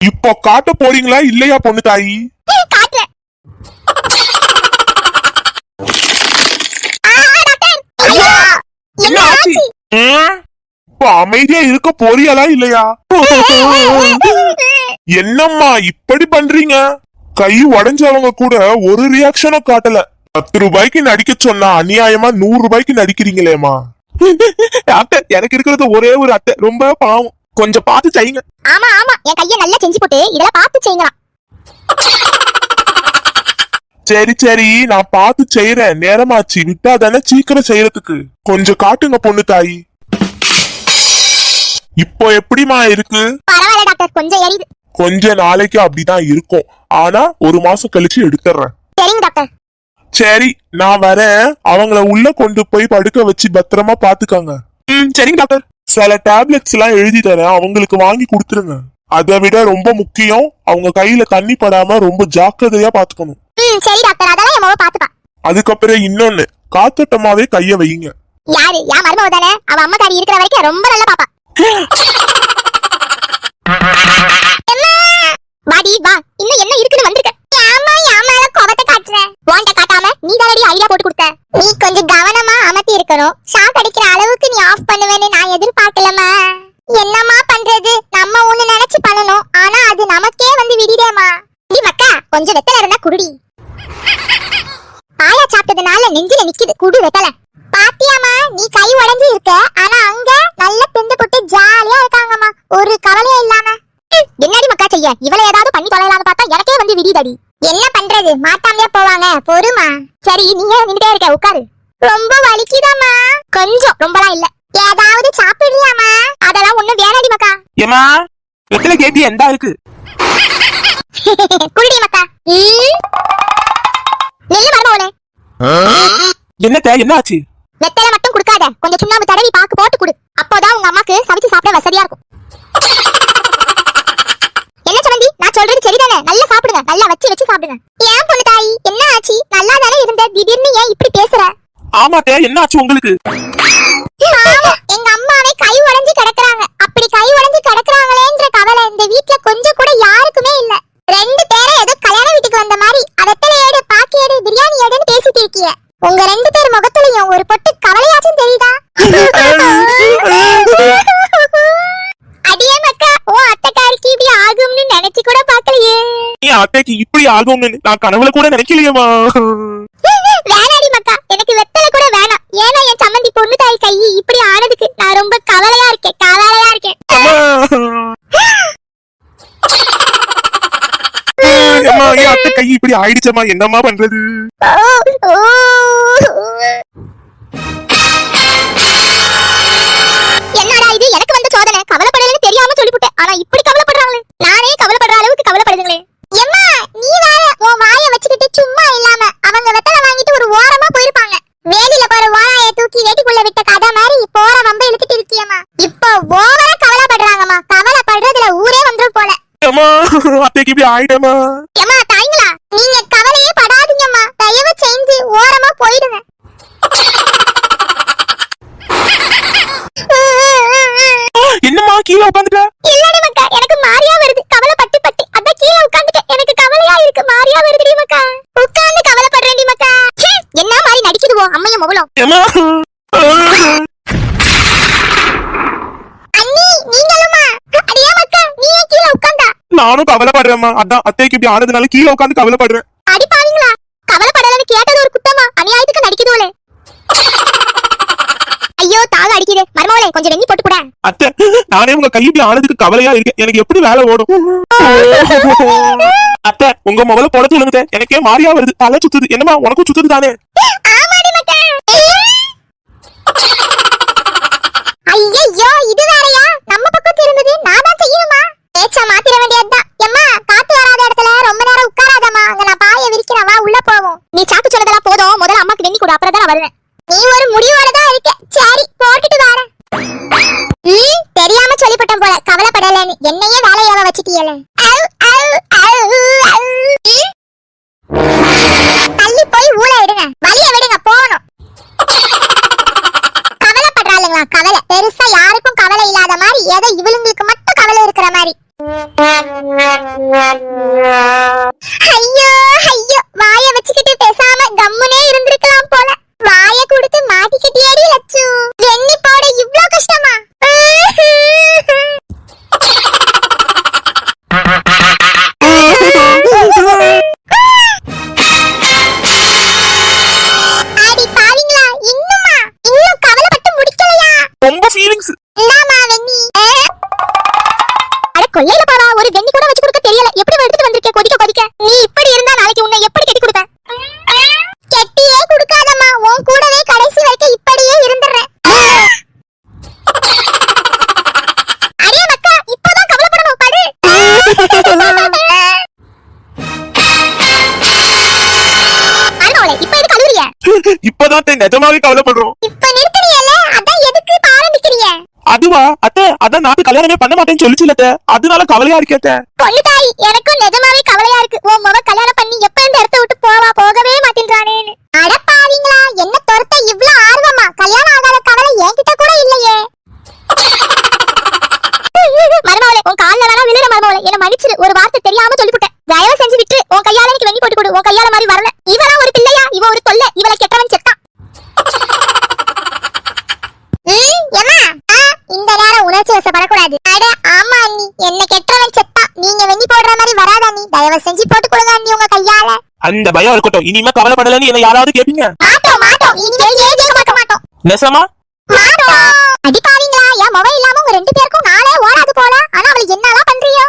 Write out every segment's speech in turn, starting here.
இப்போ காட்ட போறீங்களா இல்லையா பொண்ணு தாயி? அமைதியா இருக்க போறியலா இல்லையா? என்னம்மா இப்படி பண்றீங்க? கை உடைஞ்சவங்க கூட ஒரு ரியாக்ஷனும் காட்டல. பத்து ரூபாய்க்கு நடிக்க சொன்னா அநியாயமா நூறு ரூபாய்க்கு நடிக்கிறீங்களேம்மா. டாக்டர் எனக்கு இருக்கிறது ஒரே ஒரு அத்தை. ரொம்ப பாவம். கொஞ்சம் பார்த்து செய்யுங்க. ஆமா ஆமா. என் கைய நல்லா செஞ்சு போட்டு இதெல்லாம் பார்த்து செய்யலாம். சரி சரி. நான் பார்த்து செய்யறேன் நேரமாச்சு. விட்டா தானே சீக்கிரம் செய்யறதுக்கு. கொஞ்சம் காட்டுங்க பொண்ணு தாயி. இப்போ எப்படிமா இருக்கு? பரவாயில்ல டாக்டர். கொஞ்சம் எரியுது. கொஞ்ச நாளைக்கு அப்படிதான் இருக்கும். ஆனா ஒரு மாசம் கழிச்சு எடுத்துறேன் சரிங்க டாக்டர். சரி நான் வரேன். அவங்கள உள்ள கொண்டு போய் படுக்க வச்சு பத்திரமா பாத்துக்கோங்க ம் சரிங்க டாக்டர். சில டேப்லெட்ஸ் எல்லாம் எழுதி தரேன் அவங்களுக்கு வாங்கி கொடுத்துருங்க. அதை விட ரொம்ப முக்கியம் அவங்க கையில தண்ணி படாம ரொம்ப ஜாக்கிரதையா பாத்துக்கணும் ம் சரி டாக்டர். அதெல்லாம் என் மொபைல் பாத்துப்பா அதுக்கப்புறம் இன்னொன்னு காத்தோட்டமாவே கைய வையுங்க. யாரு? தானே? அவ அம்மாக்காரி இருக்கிற வரைக்கும் ரொம்ப நல்லா பாப்பா. அம்மா! வாடி வா. இன்னும் என்ன இருக்குன்னு வந்திருக்க. ஆமா ஆமால கோவத்தை காட்டுற. வாண்ட காட்டாம நீ தானடி ஐடியா போட்டு கொடுத்த. நீ கொஞ்சம் கவனமா அமர்த்தி இருக்கணும். ஷாக் அடிக்கிற அளவுக்கு நீ ஆஃப் பண்ணுவேன்னு கொஞ்சம் வெத்தலை இருந்தா குடுடி பாயா சாப்பிட்டதுனால நெஞ்சில நிக்குது. குடு வெத்தலை. பாத்தியாமா நீ கை உடைஞ்சு இருக்க. ஆனா அங்க நல்ல திண்டு போட்டு ஜாலியா இருக்காங்கம்மா. ஒரு கவலையே இல்லாம. என்னடி மக்கா செய்ய? இவள ஏதாவது பண்ணி தொலைலான்னு பார்த்தா எனக்கே வந்து விடிதடி. என்ன பண்றது? மாட்டாமலே போவாங்க. பொறுமா. சரி நீங்க நின்றுட்டே இருக்க உட்காரு. ரொம்ப வலிக்குதாம்மா. கொஞ்சம். ரொம்பலாம் இல்ல. ஏதாவது சாப்பிடலையாமா அதெல்லாம் ஒண்ணும் வேணாடி மக்கா. ஏமா வெத்தலை கேட்டி எந்த இருக்கு. குருடி மக்கா. நெல்லு மரமோனே என்னத்த என்ன ஆச்சு வெத்தலை மட்டும் கொடுக்காத. கொஞ்சம் சுண்ணாம்பு தடவி பாக்கு போட்டு கொடு. அப்போதான் உங்க அம்மாக்கு சமைச்சு சாப்பிட வசதியா இருக்கும். என்ன சமந்தி? நான் சொல்றது சரிதானே? நல்லா சாப்பிடுங்க. நல்லா வச்சு வச்சு சாப்பிடுங்க. ஏன் பொண்ணு தாயி? என்ன ஆச்சு? நல்லா தானே இருந்த? திடீர்னு ஏன் இப்படி பேசுற? ஆமாத்த என்ன ஆச்சு உங்களுக்கு ஆமா, எங்க அம்மாவே கை உடைஞ்சு கிடக்குறாங்க அப்படி கை உடைஞ்சு கிடக்குறாங்களேன்ற கவலை இந்த வீட்ல கொஞ்சம் கூட யாருக்குமே இல்ல ரெண்டு பேரும் ஏதோ கல்யாண வீட்டுக்கு வந்த மாதிரி அதத்தல ஏடு பாக்கி ஏடு பிரியாணி ஏடுன்னு பேசிட்டு இருக்கீங்க உங்க ரெண்டு பேர் முகத்துலயும் ஒரு பொட்டு கவலையாச்சும் தெரியுதா அடியே மக்கா ஓ அத்தைக்காரிக்கு இப்படி ஆகும்னு நினைச்சு கூட பாக்கலையே என் அத்தைக்கு இப்படி ஆகும்னு நான் கனவுல கூட நினைக்கலையேமா வேணாடி மக்கா. எனக்கு வெத்தலை கூட வேணாம். ஏன்னா என் சம்மந்தி பொண்ணு தாய் கை இப்படி ஆனதுக்கு நான் ரொம்ப கவலையா இருக்கேன். கவலையா இருக்கேன். அம்மா. என் அத்தை கை இப்படி ஆயிடுச்சம்மா. என்னம்மா பண்றது. என்னடா இது? எனக்கு வந்த சோதனை. கவலைப்படலன்னு தெரியாம சொல்லிவிட்டேன் ஆனா இப்படி கவலைப்படுறாங்களே. நானே கவலைப்படுற அளவுக்கு கவலைப்படுதுங்களே எம்மா நீ வேற உன் வாயை வச்சுக்கிட்டு சும்மா இல்லாம அவங்க வெத்தலை வாங்கிட்டு ஒரு ஓரமா போயிருப்பாங்க. வேலியில பாரு வாழைய தூக்கி வேட்டிக்குள்ள விட்ட கதை மாதிரி போற வம்ப இழுத்துட்டு இருக்கியம்மா. இப்போ ஓவரா கவலைப்படுறாங்கம்மா. கவலைப்படுறதுல ஊரே வந்துரும் போல. அம்மா அத்தைக்கு இப்படி ஆயிட்டேமா ஏம்மா தாய்ங்களா நீங்க கவலையே படாதீங்கம்மா. தயவு செஞ்சு ஓரமா போயிடுங்க. என்னம்மா கீழே இல்லடி மக்கா எனக்கு மாரியா வருது கவலைப்பட்டு பட்டு அதான் கீழே உட்கார்ந்துட்டேன் எனக்கு கவலையா இருக்கு மாரியா வருதுடி மக்கா உட்கார்ந்து கவலைப்படுறேன்டி மக்கா ஹம், என்ன மாதிரி நடிக்குதுவோ அம்மையும் மவளும் ஏமா அண்ணி நீங்களுமா அடியே மக்கா நீ ஏன் கீழே உட்கார்ந்தா நானும் கவலைப்படுறேம்மா. அதான் அத்தைக்கு இப்படி ஆனதுனால கீழே உட்காந்து கவலைப்படுறேன். அடி பாவீங்களா? கவலைப்படலன்னு கேட்டது ஒரு குத்தமா? அநியாயத்துக்கு நடிக்குதோலே ஐயோ தாக அடிக்குது. மருமவளே கொஞ்சம் வெண்ணி போட்டு கூட. அத்தை நானே உங்க கை இப்படி ஆனதுக்கு கவலையா இருக்கேன். எனக்கு எப்படி வேலை ஓடும்? அத்தை உங்க முதல்ல புடச்சு விழுங்குத எனக்கே மாறியா வருது. தலை சுத்துது. என்னம்மா உனக்கும் சுத்துது தானே? நான் வருவேன். நீ ஒரு முடிவோட இருக்க. சரி போட்டுட்டு வார தெரியாம சொல்லிவிட்டேன் போல. கவலைப்படலன்னு. என்னையே வேலையாவ வச்சிட்டியல தள்ளி போய் ஊழ விடுங்க. வழிய விடுங்க போகணும். கவலைப்படுறாளுங்களா கவலை. பெருசா யாருக்கும் கவலை இல்லாத மாதிரி ஏதோ இவளுங்களுக்கு மட்டும் கவலை இருக்கிற மாதிரி. ஐயோ ஐயோ. வாய வச்சுக்கிட்டு பேசாம கம்முனே நிஜமாவே கவலைப்படுறோம். இப்ப நிறுத்துறியல்ல அதான் எதுக்கு இப்ப ஆரம்பிக்கிறிய அதுவா? அத்தை அதான் நாட்டு கல்யாணமே பண்ண மாட்டேன்னு சொல்லிச்சுல அதனால கவலையா இருக்கே அத்தை. பொண்ணு தாய் எனக்கும் நிஜமாவே கவலையா இருக்கு. உன் மவ கல்யாணம் பண்ணி எப்ப இந்த இடத்த விட்டு போவா? போகவே மாட்டேன்றானேன்னு. அட பாவீங்களா என்ன துரத்த இவ்ளோ ஆர்வமா? கல்யாணம் ஆகாத கவலை என்கிட்ட கூட இல்லையே. மருமவளே உன் கால்ல வேணா விழுற மருமவளே. என்ன மன்னிச்சிரு. ஒரு வார்த்தை தெரியாம சொல்லிவிட்டேன். தயவு செஞ்சு விட்டு உன் கையால எனக்கு வெண்ணி போட்டு கொடு. உன் கையால மாதிரி வரல இவளா ஒரு பிள்ளையா இவ ஒரு தொல்லை இவளை கெட்டவன் செத்தான் ம், ஏம்மா? ஆ, இந்த நேரம் உணர்ச்சி வசப்படக்கூடாது அட ஆமா அண்ணி என்ன கெட்டவன் செத்தா நீங்க வெண்ணி போடுற மாதிரி வராத அண்ணி தயவு செஞ்சு போட்டு கொடுங்க அண்ணி உங்க கையால. அந்த பயம் இருக்கட்டும். இனிமே கவலைப்படலன்னு என்ன யாராவது கேப்பீங்க? மாட்டோம் மாட்டோம். இனி கேள்வியே கேட்க மாட்டோம் மாட்டோம். நெசமா? அடி பாவீங்களா என் மொபைல் இல்லாம உங்க ரெண்டு பேருக்கும் நாளே ஓடாது போல. ஆனா அவளுக்கு என்னலாம் பண்றியோ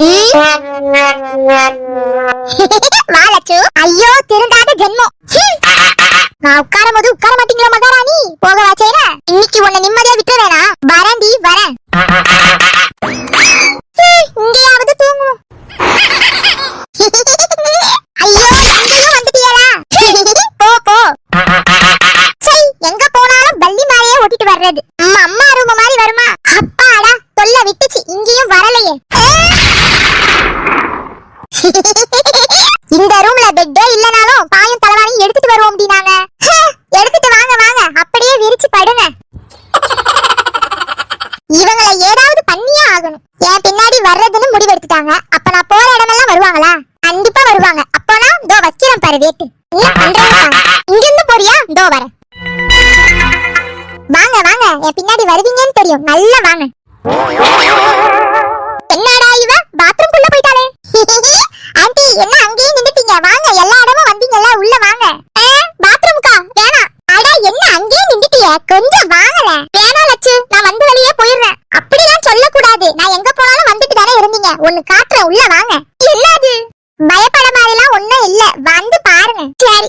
வா லட்சு. ஐயோ திருந்தாத ஜென்மம். நான் உட்கார பயப்பட மாதிரிலாம் ஒண்ணும் இல்ல. வந்து பாருங்க. சரி.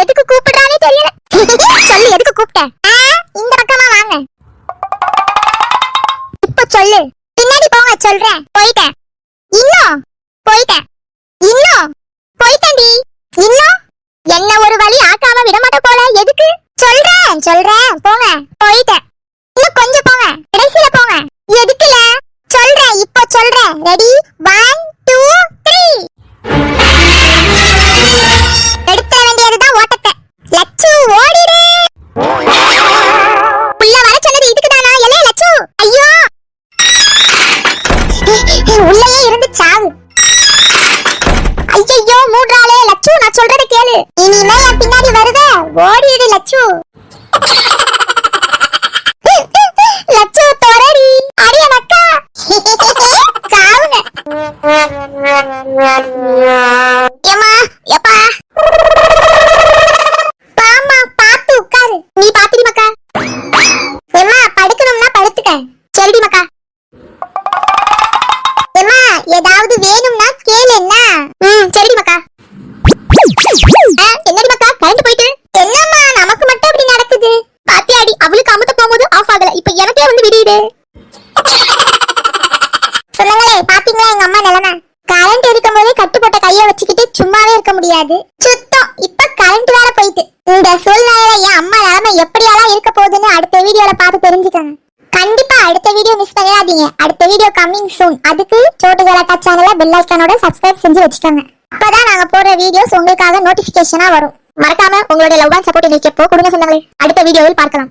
எதுக்கு கூப்பிடுறானே தெரியல. சொல்லு எதுக்கு கூப்பிட்டேன் இந்த பக்கமா வாங்க. இப்ப சொல்லு. பின்னாடி போங்க சொல்றேன். போயிட்டேன் இன்னும் போயிட்டேன் இன்னும் போயிட்டேன்டி. இன்னும் என்ன ஒரு வழி ஆக்காம விட மாட்ட போல? எதுக்கு? சொல்றேன் சொல்றேன். போங்க. போயிட்டேன் இன்னும் கொஞ்சம் போங்க. கடைசியில போங்க. எதுக்குல? சொல்றேன் இப்போ சொல்றேன். ரெடி சூழ்நிலையில என் அம்மா நிலைமை எப்படியெல்லாம் இருக்க போகுதுன்னு அடுத்த வீடியோல பார்த்து தெரிஞ்சுக்கங்க. கண்டிப்பா அடுத்த வீடியோ மிஸ் பண்ணிடாதீங்க. அடுத்த வீடியோ கம்மிங் சூன் அதுக்கு சோட்டு கலாட்டா சேனலை பெல் ஐக்கானோட சப்ஸ்கிரைப் செஞ்சு வச்சுக்கோங்க. அப்பதான் நாங்க போடுற வீடியோஸ் உங்களுக்காக நோட்டிபிகேஷனா வரும். மறக்காம உங்களுடைய லவ் அண்ட் சப்போர்ட் எனக்கு எப்போ கொடுங்க சொந்தங்களே. அடுத்த வீடியோவில் பார்க்கலாம்.